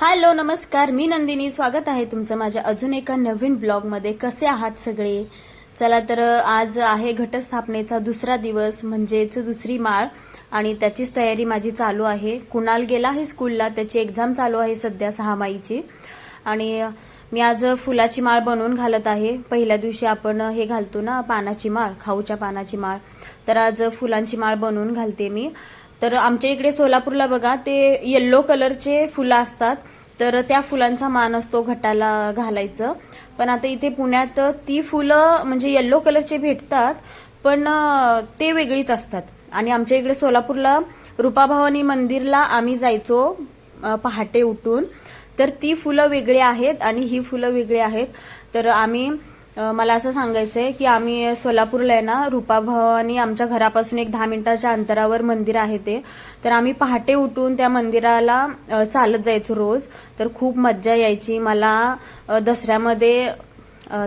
Hello नमस्कार. मी नंदिनी. स्वागत आहे तुमचं माझ्या अजून एका नवीन ब्लॉगमध्ये. कसे आहात सगळे? चला तर आज आहे घटस्थापनेचा दुसरा दिवस म्हणजेच दुसरी माळ. आणि त्याचीच तयारी माझी चालू आहे. कुणाल गेला आहे स्कूलला. त्याची एक्झाम चालू आहे सध्या सहा माईची आणि मी आज फुलाची माळ बनवून घालत आहे. पहिल्या दिवशी आपण हे घालतो ना पानाची माळ खाऊच्या पानाची माळ. तर आज फुलांची माळ बनवून घालते मी. तर आमच्या इकडे सोलापूरला बघा ते येल्लो कलरचे फुलं असतात. तर त्या फुलांचा मान असतो घटाला घालायचं. पण आता इथे पुण्यात ती फुलं म्हणजे येल्लो कलरचे भेटतात पण ते वेगळीच असतात. आणि आमच्या इकडे सोलापूरला रूपाभावानी मंदिरला आम्ही जायचो पहाटे उठून. तर ती फुलं वेगळी आहेत आणि ही फुलं वेगळी आहेत. तर आम्ही मला असं सांगायचं आहे की आम्ही सोलापूरला आहे ना रूपाभवानी आमच्या घरापासून एक दहा मिनिटाच्या अंतरावर मंदिर आहे ते. तर आम्ही पहाटे उठून त्या मंदिराला चालत जायचो रोज. तर खूप मज्जा यायची. मला दसऱ्यामध्ये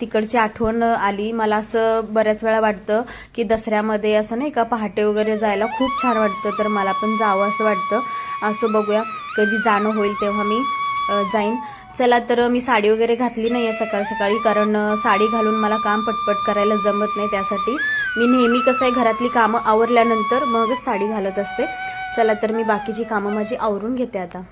तिकडची आठवण आली. मला असं बऱ्याच वेळा वाटतं की दसऱ्यामध्ये असं नाही का पहाटे वगैरे जायला खूप छान वाटतं. तर मला पण जावं असं वाटतं. असं बघूया. कधी जाणं होईल तेव्हा मी जाईन. चला तर मी साडी वगैरे घातली नाही आहे सकाळी सकाळी कारण साडी घालून मला काम पटपट करायला जमत नाही त्यासाठी. मी नेहमी कसं आहे घरातली कामं आवरल्यानंतर मगच साडी घालत असते. चला तर मी बाकीची कामं माझी आवरून घेते आता.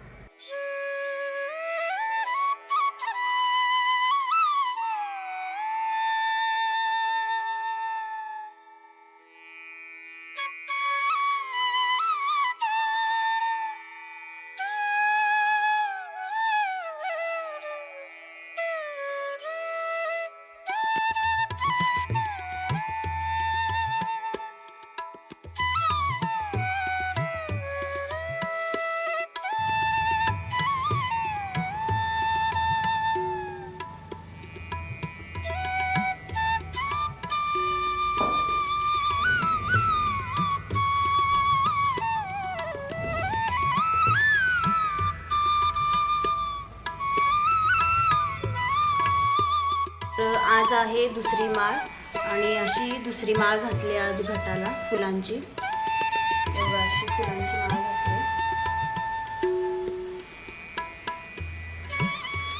आज आहे दुसरी माळ आणि अशी दुसरी माळ घातली आज घटाला फुलांची. अशी फुलांची माळ घातली.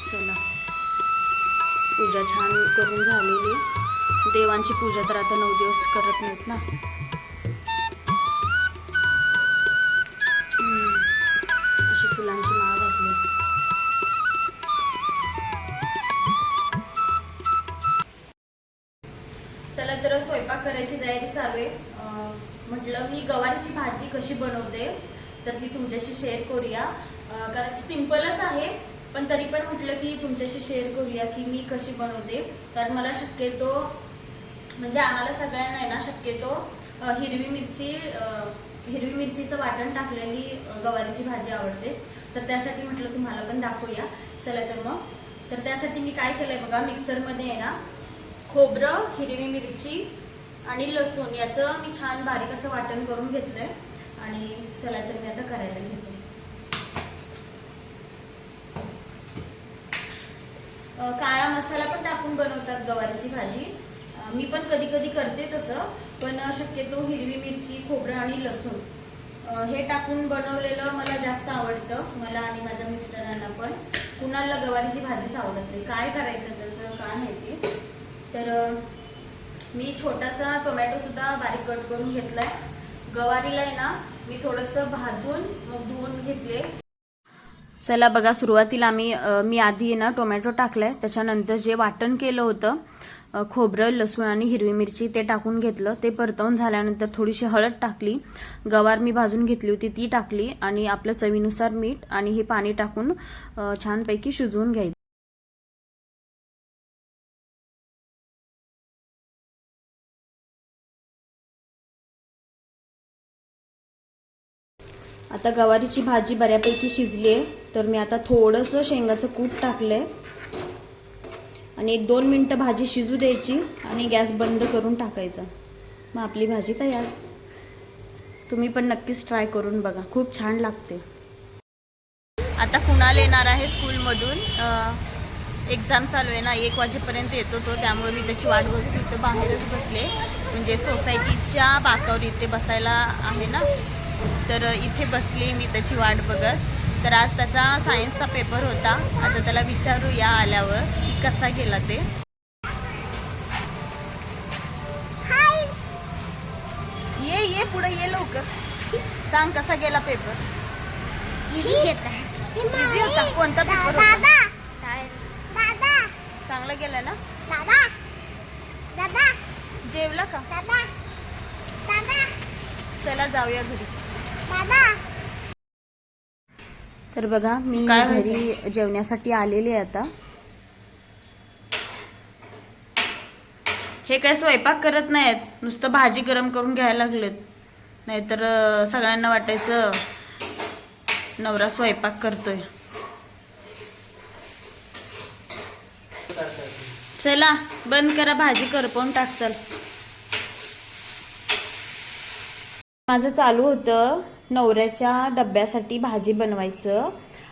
चला. पूजा छान करून झालेली. देवांची पूजा तर आता नऊ दिवस करत नाहीत ना. अशी फुलांची तयारी चालू आहे. म्हटलं मी गवारीची भाजी कशी बनवते तर ती तुमच्याशी शेअर करूया. कारण सिम्पलच आहे पण तरी पण म्हटलं की तुमच्याशी शेअर करूया की मी कशी बनवते. तर मला शक्यतो म्हणजे आम्हाला सगळ्यांना आहे ना शक्यतो हिरवी मिरची हिरवी मिरचीचं वाटण टाकलेली गवारीची भाजी आवडते. तर त्यासाठी म्हटलं तुम्हाला पण दाखवूया. चला तर मग. तर त्यासाठी मी काय केलंय बघा मिक्सरमध्ये आहे ना खोबरं हिरवी मिरची आणि लसूण याचं मी छान बारीक असं वाटण करून घेतलंय. आणि चला तर मी आता करायला घेते. काळा मसाला पण टाकून बनवतात गवारीची भाजी. मी पण कधी कधी करते तसं पण शक्यतो हिरवी मिरची खोबरं आणि लसूण. हे टाकून बनवलेलं मला जास्त आवडतं मला आणि माझ्या मिस्टरांना पण. कुणाला गवारीची भाजीच आवडत नाही. काय करायचं त्याचं काय माहिती. तर मी छोटासा टोमॅटोसुद्धा बारीक कट करून घेतलाय. गवारीला आहे ना मी थोडंसं भाजून मग धुवून घेतले. चला बघा सुरुवातीला आम्ही मी आधी आहे ना टोमॅटो टाकलाय. त्याच्यानंतर जे वाटण केलं होतं खोबरं लसूण आणि हिरवी मिरची ते टाकून घेतलं. ते परतवून झाल्यानंतर थोडीशी हळद टाकली. गवार मी भाजून घेतली होती ती टाकली. आणि आपलं चवीनुसार मीठ आणि हे पाणी टाकून छानपैकी शिजवून घ्यायचं. आता गवारीची भाजी बऱ्यापैकी शिजली आहे तर मी आता थोडंसं शेंगाचं कूट आहे आणि एक दोन मिनटं भाजी शिजू द्यायची आणि गॅस बंद करून टाकायचा. मग आपली भाजी तयार. तुम्ही पण नक्कीच ट्राय करून बघा. खूप छान लागते. आता कुणाल येणार आहे स्कूलमधून. एक्झाम चालू आहे ना एक वाजेपर्यंत येतो तो त्यामुळे मी त्याची वाट बघत. इथं बाहेरच बसले. म्हणजे सोसायटीच्या बाकावर इथे बसायला आहे ना. तर इथे बसली मी त्याची वाट बघत. तर आज त्याचा सायन्सचा पेपर होता. आता त्याला विचारू या आल्यावर की कसा गेला ते. ये ये पुढे ये लवकर. सांग कसा गेला पेपर इझी होता. कोणता पेपर होता? चांगला गेला ना? जेवला का? चला जाऊया घरी. तर बघा मी काय घरी जेवण्यासाठी आलेले आहे आता. हे काय स्वयंपाक करत नाहीत? नुसतं भाजी गरम करून घ्यायला लागलेत. नाहीतर सगळ्यांना वाटायचं नवरा स्वयंपाक करतोय. चला बंद करा भाजी करपवून टाक चल. माझं चालू होतं. नवऱ्याच्या डब्यासाठी भाजी बनवायचं.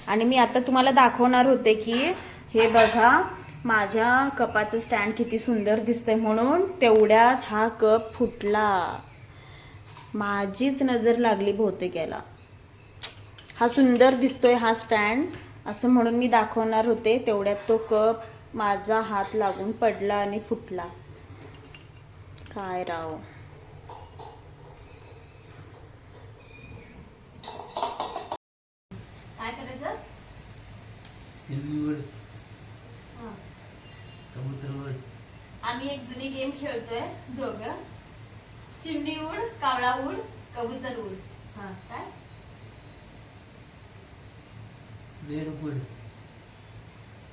आणि मी आता तुम्हाला दाखवणार होते की हे बघा माझ्या कपाचं स्टँड किती सुंदर दिसतंय म्हणून तेवढ्यात हा कप फुटला. माझीच नजर लागली बहुतेक याला. हा सुंदर दिसतोय हा स्टँड. असं म्हणून मी दाखवणार होते तेवढ्यात तो कप माझा हात लागून पडला आणि फुटला. काय राव. चिमणीवर कबूतरवर. आम्ही एक जुनी गेम खेळतोय दोघं. चिमणी उड कावळा उड कबूतर उड. हा काय? बेडूकुड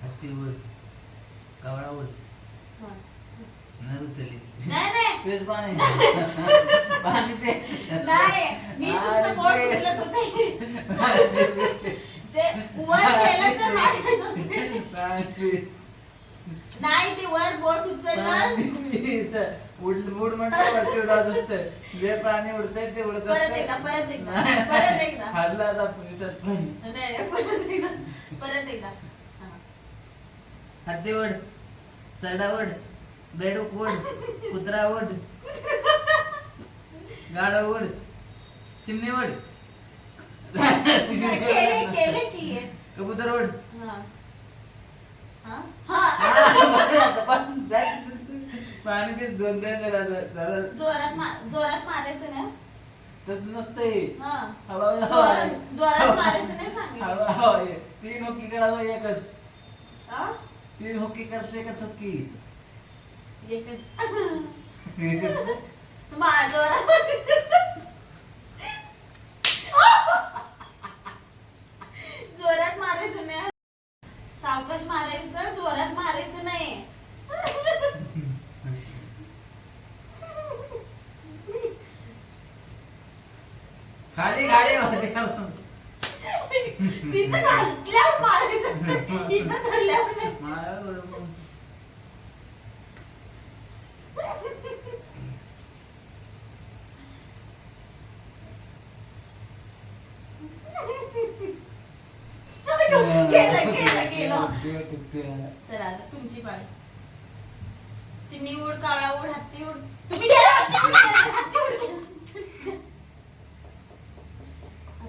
हत्तीवर कावळावर हा. नरुचली नाही नाही. तेच पाणी. पाणी नाही मी तुमचं पोट उचलत होते. वर तर असते. नाही. ते वर बोट उचललं. उड उड म्हणतो वरती उडत असतं. जे प्राणी उडतंय ते उडत परत एकदा परत एकदा परत एकदा. हाडला आता पुलिसात पण नाही परत एकदा परत एकदा. हा. हत्ती ओढ सरडा ओढ बेडूक ओढ कुत्रा ओढ गाडा ओढ चिमणी ओढ. केले केले की हे. कबूतर ओढ हा. हा? हा. पाणी ते दोन दोन जरा जरा जोरात मा- जोरात मारायचं नाही तस नसतंय हा. हवा हवा जोरात जोरात मारायचं नाही सांगितलं हवा हवा तीन होकी करावं एकच हा? तीन होकी करते एकच होकी एकच. मा- जोरात मारायचं नाही सावकाश मारायचं जोरात मारायचं नाही खाली खाली होते तिथं घातल्यावर मारायचं. इथं धरल्यावर नाही. गेलं चला आता तुमची पाळी चिमणी उड कावळा उड हत्ती उड तुम्ही गेला, हत्ती गेला.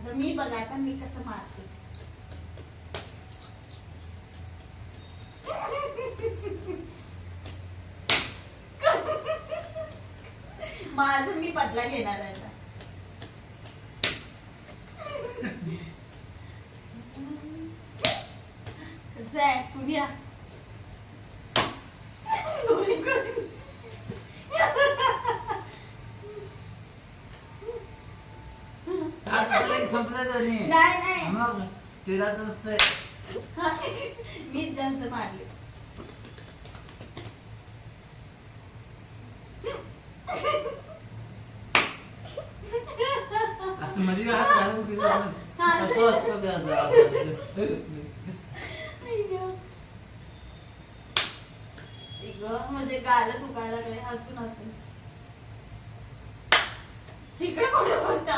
तर मी बघा आता मी कसं मारते. माझ मी बदला घेणार आहे आता. कसं आहे पुण्या दोन्हीकडे. आपलं संपलं तरी. नाही नाही मग चिडाच असतंय मीच जास्त मारले असं मध्ये हात घालून पिसत नाही. असं असतं ते आता, असं असतं. ग म्हणजे गाल दुखायला लागले हसून हसून इकडे कुठे बघता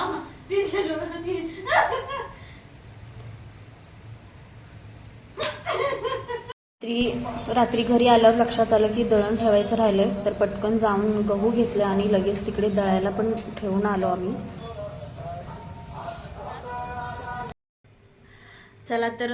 रात्री रात्री घरी आल्यावर लक्षात आलं की दळण ठेवायचं राहिलंय तर पटकन जाऊन गहू घेतले आणि लगेच तिकडे दळायला पण ठेवून आलो आम्ही. चला तर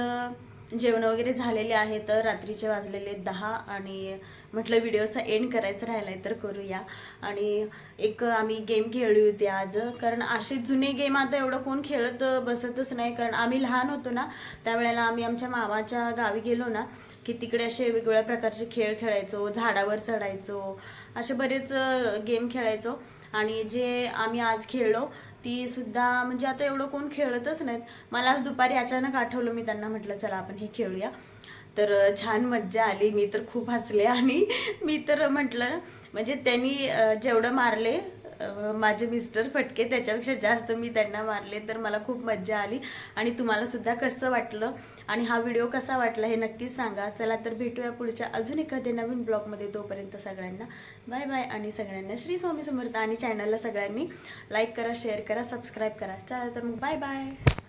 जेवण वगैरे झालेले आहे तर रात्रीचे वाजलेले दहा आणि म्हटलं व्हिडिओचा एंड करायचं राहिलाय तर करूया. आणि एक आम्ही गेम खेळली होती आज कारण असे जुने गेम आता एवढं कोण खेळत बसतच नाही कारण आम्ही लहान होतो ना त्यावेळेला आम्ही आमच्या मामाच्या गावी गेलो ना की तिकडे असे वेगवेगळ्या प्रकारचे खेळ खेळायचो झाडावर चढायचो असे बरेच गेम खेळायचो. आणि जे आम्ही आज खेळलो ती सुद्धा म्हणजे आता एवढं कोण खेळतच नाहीत. मला आज दुपारी अचानक आठवलं मी त्यांना म्हटलं चला आपण हे खेळूया. तर छान मज्जा आली. मी तर खूप हसले आणि मी तर म्हटलं म्हणजे त्यांनी जेवढं मारले माझे मिस्टर फटके त्याच्यापेक्षा जास्त मी त्यांना मारले तर मला खूप मज्जा आली. आणि तुम्हालासुद्धा कसं वाटलं आणि हा व्हिडिओ कसा वाटला हे नक्कीच सांगा. चला तर भेटूया पुढच्या अजून एखाद्या नवीन ब्लॉगमध्ये. तोपर्यंत सगळ्यांना बाय बाय आणि सगळ्यांना श्री स्वामी समर्थ. आणि चॅनलला सगळ्यांनी लाईक करा शेअर करा सबस्क्राईब करा. चला तर मग बाय बाय